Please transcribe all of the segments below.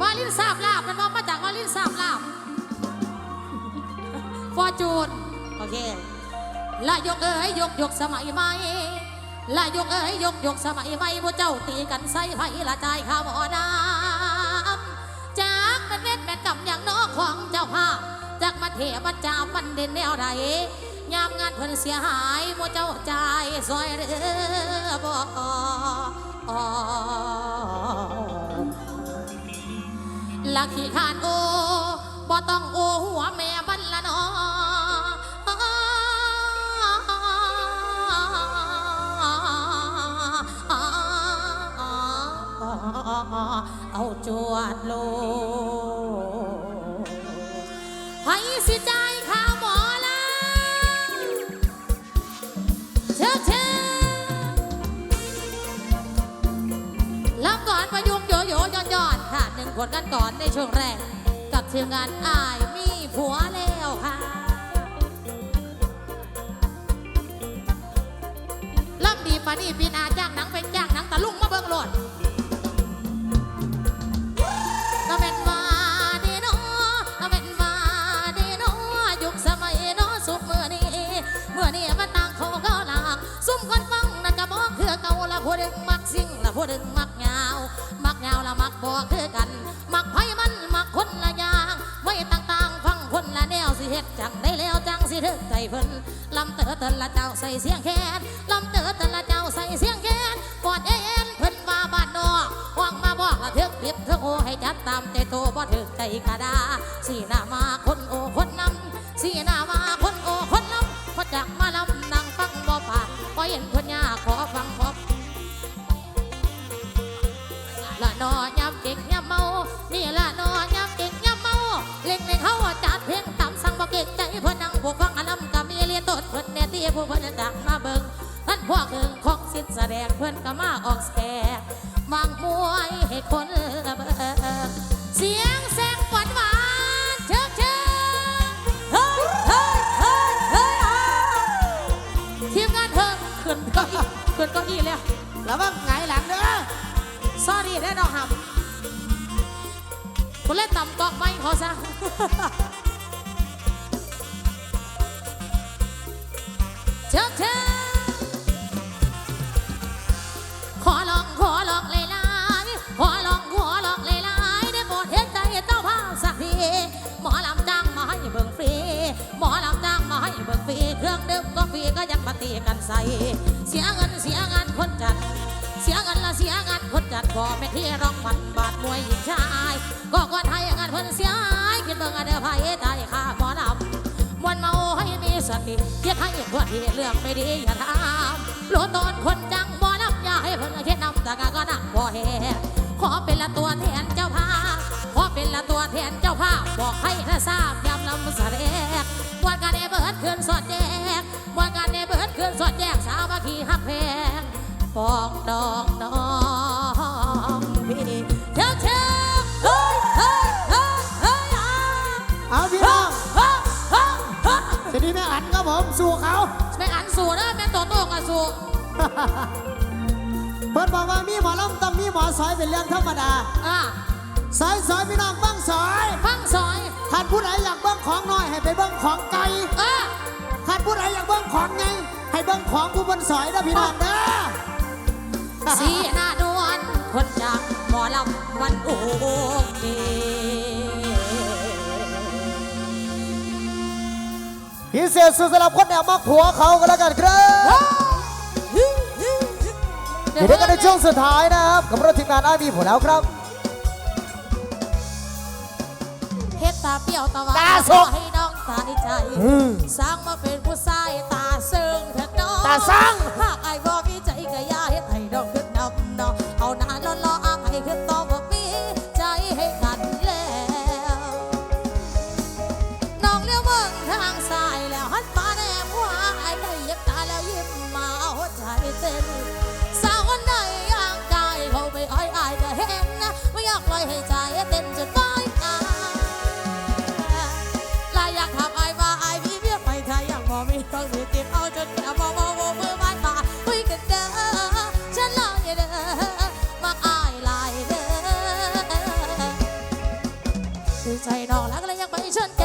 วาลินสาบลาบเป็นบอมาจากวาลินสาบลาบฟอร์จูนโอเคละยกเอ๋ยยกยกสมัยใหม่ละยกเอ๋ยยกยกสมัยใหม่พวกเจ้าตีกันใส่ไผ่ละใจายข้าวหมอน้ำจากเป็นเม็ดแม่นกับอย่างน้อของเจ้าภาพจากมาเทบัจจามันเด่นแนวใดยามงานเพิ่นเสียหายมัวเจ้าใจายซอยเรือบ่ ลักขี้ขานโอบ่ต้องโอหัวแม่บันละนอเอาจวดโล อนค่ะหนึ่งคนกันก่อนในช่วงแรก กับทีมงานอายมีผัวแล้วค่ะล่ำดีปานี่ปีนาจ้างหนังเป็นจ้างหนังตะลุงมาเบิ่งโลด แล้วจังใจเพิ่นลำเต๋อเตนละเจ้าใส่เสียงแคนลำเต๋อเตนละเจ้าใส่เสียงแคนกอดเอ็นเพิ่นมาบ้านนอกว่างมาบอกละเถิกผิบเถิกโอให้จัดตามใจโตบ่ถึกใจกระดาสีหน้ามาคนโอคนนำสีหน้า งเพื่อนก็มาออกแสดงวางมวยให้คนละเบิ่งเสียงแซงหวานหวานเชิงเชิงเฮ้ยเฮ้ยเฮ้ยเฮ้ยอ่าทีมงานเธอขึ้นเก้าอี้ขึ้นเก้าอี้แล้ว แล้วว่าไงายหลังเด้อสอรี่ได้ดอกหำคุณเล่นต่ำกอกไม้เขาซะ เชิญเชิญ บ่แม่ที่ร้องมันบาดมวยหญิงชายก็ก่อนไทยงานเพิ่นเสียคิดเบิ่งอันเดียวไผตายค่าหมอลำมวนเมาให้มีสติเรียกให้พวดที่เรื่องไม่ดีอย่าทำโลดตอนคนจังหมอลำอย่าให้เพิ่นคิดนำแต่กาก็นั่งบ่แห่ขอเป็นละตัวแทนเจ้าภาพขอเป็นละตัวแทนเจ้าภาพบอกให้ท่าทราบยำลำแสดงวันการได้เบิดคืนสอดแจกวันการได้เบิดคืนสอดแจกสาวมัคคีฮักแพงปองดองน้อง สู่เขาแม่อันสูนะแม่โตโต้กับสูเพิ่นบอกว่ามีหมอลำต้องมีหมอสอยเป็นเรื่องธรรมดาอะสอยสอยพี่น้องเบิ้งสอยฟังซอยท่านผู้ใดอยากเบิ้งของน้อยให้ไปเบิ้งของไกลอะท่านผู้ใดอยากเบิ้งของไงให้เบิ้งของผู้บนสอยนะพี่น้องเด้อ สีหน้านวลคนจากหมอลำวันโอเค พิเศษสุดสำหรับคนแอบมักผัวเขาก็แล้วกันครับอยู่ด้วยกันในช่วงสุดท้ายนะครับกับรถทีมงานอาบีผลแล้วครับเฮ็ดตาเปรี้ยวตาหวานตาสกให้น้องตาในใจอืมสร้างมาเป็นผู้ชายตาเซิงเถิดน้องตาสั่งหากไอ้บ่มีใจก็อย่าเฮ็ดให้ดอก บิ่งทางสายแล้วหันมาแนมวายได้ยิบตาแล้วยิ้มมาหัวใจเต้นสาวคนใดย่างกายเขาไปอ้อยอายก็เห็นนะไม่อยากปล่อยให้ใจเต้นจนตายตายลายอยากถามอาว่าอายมีเมียไปไทยอยากบอกมีต้องสิติดเอาจนแก่มองบองมือไม้ตาคุยกันเด้อฉันลองอย่าเด้อมาอายลายเด้อใจดอกแล้วก็เลยอยากไปชนแก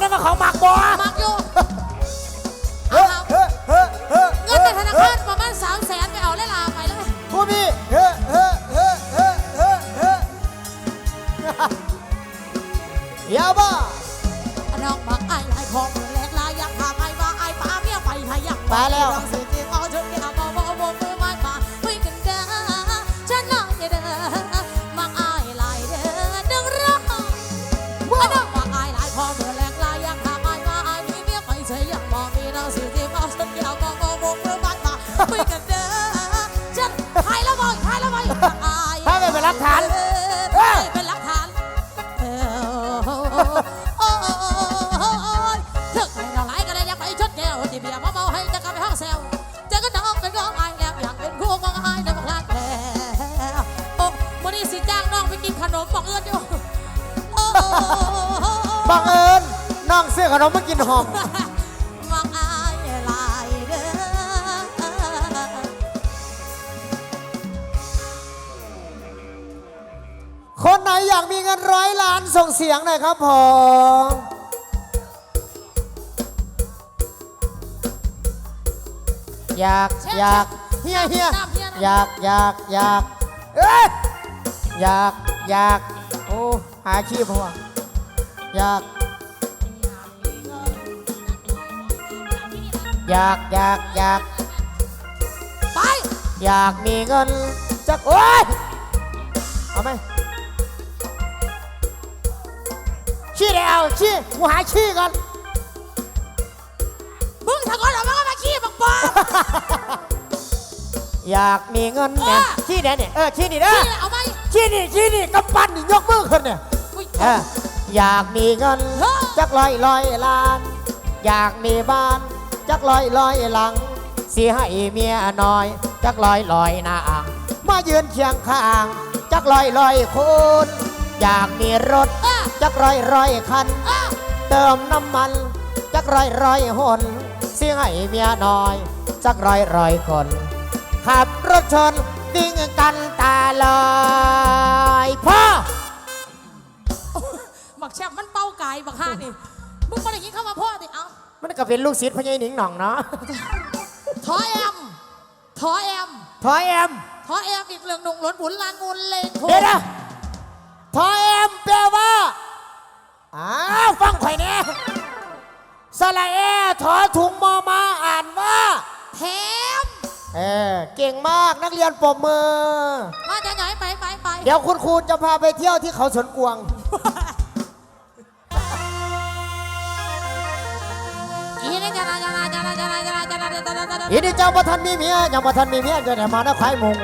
ถามคนนั้นว่าเขามักบ่มักอยู่เฮ้เฮ้เฮ้เฮ้เงินในธนาคารประมาณสามแสนไปเอาเลยลาไปเลยผู้มีเฮ้เฮ้เฮ้เฮ้เฮ้เฮ้ยาบ้าน้องบักไอ้ไอ้ของแหลกลายอยากพามไอ้ว่าไอ้ป้าเมียไปไทยอยากไปแล้วน้องสิจิเอาจนแก้ หอมมักอายหลายเด้อคนไหนอยากมีเงินร้อยล้านส่งเสียงหน่อยครับผมอยากอยากเฮียเฮียอยากอยากอยากเอ้ยอยากอยากโอ้หาชีพหัวอยาก อยากอยากอยากไป อยากมีเงินจักโอ้ยเอาไหมชี้ได้เอาชี้กูหาชี้ก่อนมึงถ้าก่อนเรามันก็มาขี้บักปอบอยากมีเงินเนี่ยเออชี้เด้เนี่ยเออชี้นี่เด้อขี้เอาไหมชี้นี่ชี้นี่กำปั้นนี่ยกมือขึ้นเนี่ย อุ๊ยเอออยากมีเงินเออจักร้อยร้อยล้าน อยากมีบ้าน จักร้อยร้อยหลังสีให้เมียน้อย จักร้อยร้อยหน้ามายืนเคียงข้าง จักร้อยร้อยคนอยากมีรถ จักรอยร้อยคัน เติมน้ำมัน จักรอยร้อยหนเสียให้เมียน้อย จักรอยร้อยคน ขับรถชนวิ่งกันตาลอยพ่อบักแชมป์มันเป้าไก่บักห้านี่มึงมาได้ยินเข้ามาพ่อดิเอ้า มันก็เป็นลูกศิษย์พญายหนิงหน่องเนาะทอแอมทอแอมทอยแอมทอแอมอีกเรื่องหนุ่งหลนบุญลานมูลเลงโทเดี๋ยวนะทอยแอมแปลว่าอ้าวฟังข่อยแน่สระแอถอถุงมอมาอ่านว่าแถมเออเก่งมากนักเรียนปรบมือมาจะไหนไปไปไปเดี๋ยวคุณครูจะพาไปเที่ยวที่เขาสวนกวาง อีนี่เจ้าประทันมีเมียเจ้าประทันมีเมียจะได้มาได้ควายมุง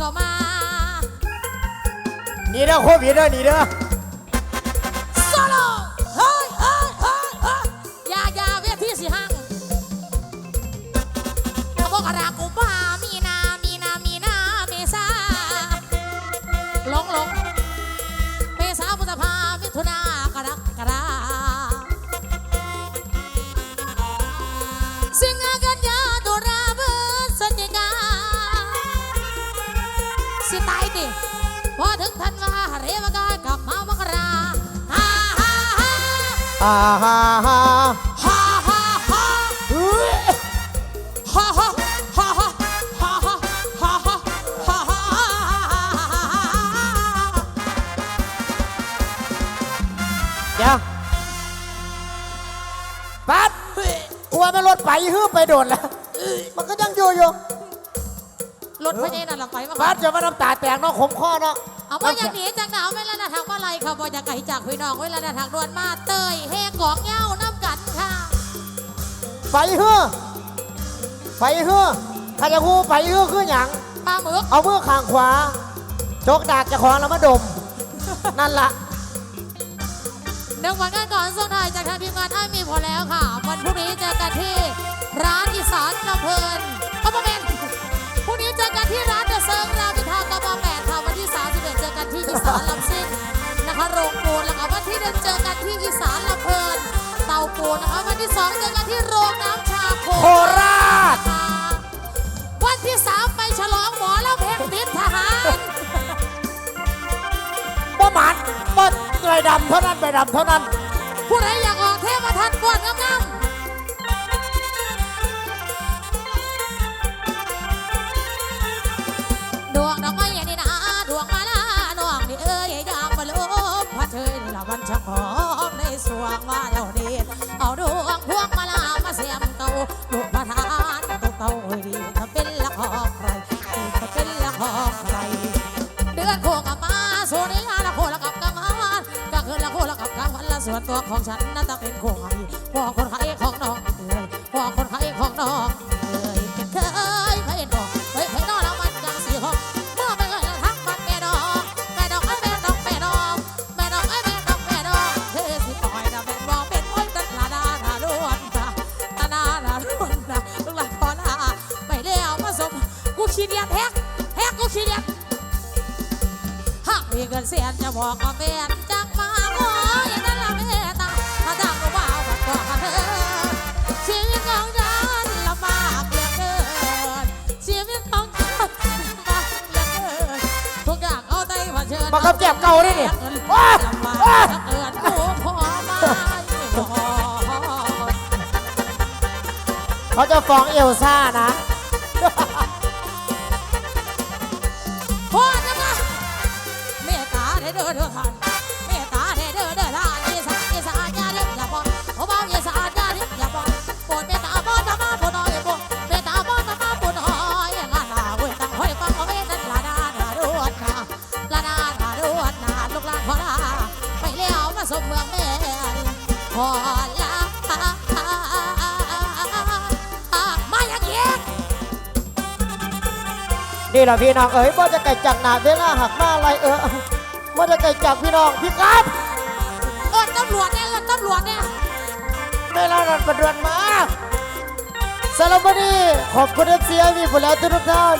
ก็มา นี่เด้อโควิดเด้อนี่เด้อ อ่าฮ่าฮ่าฮ่าฮ่าฮ่าเฮ้ยฮ่าฮ่าฮ่าฮ่าฮ่าฮ่าฮ่าฮ่าฮ่าเดี๋ยวปัดกลัวไม่รถไปฮื้อไปโดดแล้ว มันก็ยังอยู่อยู่รถพญานาคหลังไปมาปัดจะมาน้ำตาแตกเนาะขมคอเนาะ เอาว่าอย่างนี้จากหนาวเวลาหน้าทางมาลัยค่ะบ่จะไก่จากพี่น้องเวลาหน้าทางดวนมาเตยเฮกองเหย้าน้ำกันค่ะไปฮื้อไปฮื้อข้าจะฮู้ไปฮื้อคือหยังปลาหมึกเอามือข้างขวาจกดากเจะของแล้วมาดม นั่นล่ะหนึ่งวันกันก่อนส่งท้ายจากทางทีมงานอ้ายมีพอแล้วค่ะ วันพรุ่งนี้เจอกันที่ร้านอีสานลำเพลินเอามาเป็นพรุ่งนี้เจอกันที่ร้านเดอะเซิร์ฟรามอินทรากมแปด ค่ะวันที่31เจอกันที่อีสานลำซิ่งนะคะโรงปูนแล้วก็วันที่หนึ่งเจอกันที่อีสานลำเพลินเตาปูนนะคะวันที่สองเจอกันที่โรงน้ำชาโคโคราชค่ะวันที่สามไปฉลองหมอแล้วเพชรติดทหารบ่หมันบ่ใบดำเท่านั้นใบดำเท่านั้น ผู้ใดอยากออกเทพทันก่อนงามๆ ดวงดอกไม้นี่นะ ดวงมาลาดวงนี่เอ้ยยามมาลบพัดเชยนี่ละวันชักหอมในสวงว่าเจ้าเดชเอาดวงพวงมาลามาเสียมเตาลูกประธานตกเตาดีถ้าเป็นละครใครถ้าเป็นละครใครเดือนโคกับมาส่วนนี้ละโคละกับกำมันก็คือละโคละกับกำมันละส่วนตัวของฉันน่าจะเป็นโคไข่พอคนไข้ของน้องเอ้ยพอคนไข้ของน้อง ขี้เดียดแฮกแฮกกูขี้เดียดหากมีเงินเสียนจะบอกว่าแม่นจังมาขออย่างนั้นละแม่ตาถ้าจังรู้ว่าวัดก็มาเธอชีวิตของฉันลำบากเหลือเกินชีวิตของฉันลำบากเหลือเกินทุกอย่างเอาใจมาเชิญบังคับแจ็บเก่าดินี่ว้าว้าลำบากว้าเหลือเกินผู้พอมาพอเขาจะฟ้องเอลซ่านะ ด้อเด้อเด้อท่านเมตตาเด้อเด้อเด้อท่านอีสานอีสานอย่าเด้อย่าบอกโอ้บ่าวอีสานอย่าเด้อย่าบอกโปรดเมตตาบ่ธรรมะโปรดน้อยปรดเมตตาบ่ธรรมะโปรดน้อยงานลาเว้ยตั้งห้อยฟังเอาไว้นั่นลาดาดาดวนนาลาดาดาดวนนาลูกหลานขอลาไปแล้วมาสมเมืองแม่ขอลามาอย่างเงี้ยนี่แหละพี่น้องเอ๋ยว่าจะไก่จักหนาเวลาหักหน้าอะไรเออ ว่าจะไก่จักพี่น้องพี่ครับเอินตำรวจเนี่ยเอินตำรวจเนี่ยเวลานั้นประดวนมาสารบดีขอบคุณเอฟซีไอวีผู้แล้วทุกท่าน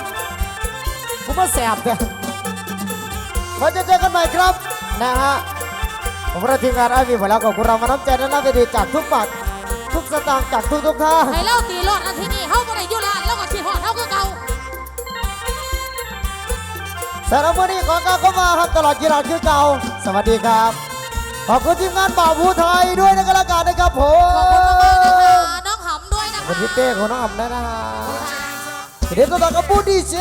ผมว่าแสบแต่เราจะเจอกันใหม่ครับนะฮะผมเราทีมงานไอวีผู้แล้วขอบคุณเรามาน้ำใจและน้ำใจดีจากทุกบัตรทุกสตางค์จากทุกทุกๆท่านให้เล่าตีรอดอันที่นี่เฮาบ่ได้อยู่ร้านแล้ว สารบดีขอการเข้ามาครับตลอดกีฬาคือเก่า สวัสดีครับ ขอบคุณทีมงานบ่าวภูไทยด้วยนะกันละกันนะครับผขอบคุณมากๆนะมคะน้องหำด้วยนะขอบคะคุณพี่เต้ของน้องอ่ำด้วยนะฮะเดี๋ยวก็ต่อกับปูดีเจ